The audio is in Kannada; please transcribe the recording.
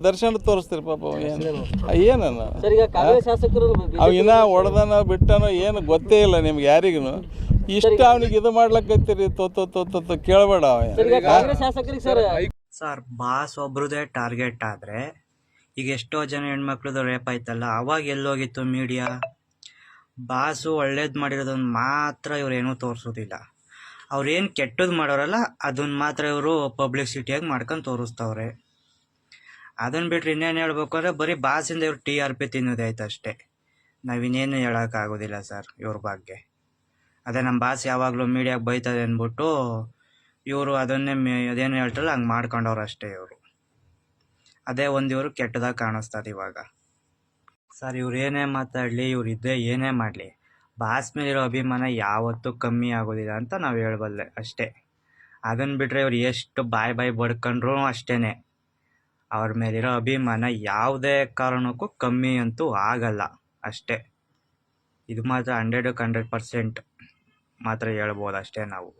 ದರ್ಶನ ತೋರಿಸ್ತೀರಿ ಪಾಪ ಏನನ್ನ? ಅವ ಇನ್ನ ಹೊಡೆದನ ಬಿಟ್ಟನೋ ಏನು ಗೊತ್ತೇ ಇಲ್ಲ ನಿಮ್ಗೆ ಯಾರಿಗೂ ಇಷ್ಟ ಅವನಿಗೆ ಇದು ಮಾಡ್ಲಕ್ಕೈತಿರಿ ತೊ ತೋತೋ ತೊ ತೊ ತೊ ಕೇಳಬೇಡ ಅವ ಸರ್ ಈಗ ಕಾಂಗ್ರೆಸ್ ಶಾಸಕರಿಗೆ ಸರ್. ಸರ್ ಬಾಸ್ ಒಬ್ರದೇ ಟಾರ್ಗೆಟ್ ಆದ್ರೆ ಈಗ ಎಷ್ಟೋ ಜನ ಹೆಣ್ಮಕ್ಳದ್ದು ರೇಪ್ ಆಯ್ತಲ್ಲ ಅವಾಗ ಎಲ್ಲೋಗಿತ್ತು ಮೀಡಿಯಾ ಬಾಸು ಒಳ್ಳೇದು ಮಾಡಿರೋದನ್ನ ಮಾತ್ರ ಇವ್ರು ಏನೂ ತೋರಿಸೋದಿಲ್ಲ. ಅವ್ರೇನು ಕೆಟ್ಟದ್ದು ಮಾಡೋರಲ್ಲ ಅದನ್ನ ಮಾತ್ರ ಇವರು ಪಬ್ಲಿಸಿಟಿಯಾಗಿ ಮಾಡ್ಕೊಂಡು ತೋರಿಸ್ತವ್ರೆ. ಅದನ್ನ ಬಿಟ್ರೆ ಇನ್ನೇನು ಹೇಳ್ಬೇಕು ಅಂದ್ರೆ ಬರೀ ಬಾಸಿಂದ ಇವ್ರು ಟಿ ಆರ್ ಪಿ ತಿನ್ನೋದೇ ಆಯ್ತು ಅಷ್ಟೇ. ನಾವಿನ್ನೇನು ಹೇಳೋಕ್ಕಾಗೋದಿಲ್ಲ ಸರ್ ಇವ್ರ ಬಗ್ಗೆ. ಅದೇ ನಮ್ಮ ಬಾಸ್ ಯಾವಾಗಲೂ ಮೀಡಿಯಾಗೆ ಬೈತದೆ ಅಂದ್ಬಿಟ್ಟು ಇವರು ಅದನ್ನೇ ಮೇ, ಅದೇನು ಹೇಳ್ತಾರಲ್ಲ, ಹಂಗೆ ಮಾಡ್ಕೊಂಡವ್ರು ಅಷ್ಟೇ ಇವರು. ಅದೇ ಒಂದು ಇವರು ಕೆಟ್ಟದಾಗ ಕಾಣಿಸ್ತದೆ ಇವಾಗ. ಸರ್ ಇವ್ರು ಏನೇ ಮಾತಾಡಲಿ, ಇವ್ರು ಇದ್ದೇ ಏನೇ ಮಾಡಲಿ. ಬಾಸ್ ಮೇಲಿರೋ ಅಭಿಮಾನ ಯಾವತ್ತೂ ಕಮ್ಮಿ ಆಗೋದಿಲ್ಲ ಅಂತ ನಾವು ಹೇಳ್ಬಲ್ಲೆ ಅಷ್ಟೇ. ಅದನ್ನು ಬಿಟ್ಟರೆ ಇವ್ರು ಎಷ್ಟು ಬಾಯ್ ಬಾಯ್ ಬಡ್ಕೊಂಡ್ರು ಅಷ್ಟೇ ಅವ್ರ ಮೇಲಿರೋ ಅಭಿಮಾನ ಯಾವುದೇ ಕಾರಣಕ್ಕೂ ಕಮ್ಮಿ ಅಂತೂ ಆಗಲ್ಲ. ಅಷ್ಟೇ. ಇದು ಮಾತ್ರ ಹಂಡ್ರೆಡಕ್ಕೆ ಹಂಡ್ರೆಡ್ ಪರ್ಸೆಂಟ್ ಮಾತ್ರ ಹೇಳ್ಬೋದು ಅಷ್ಟೇ ನಾವು.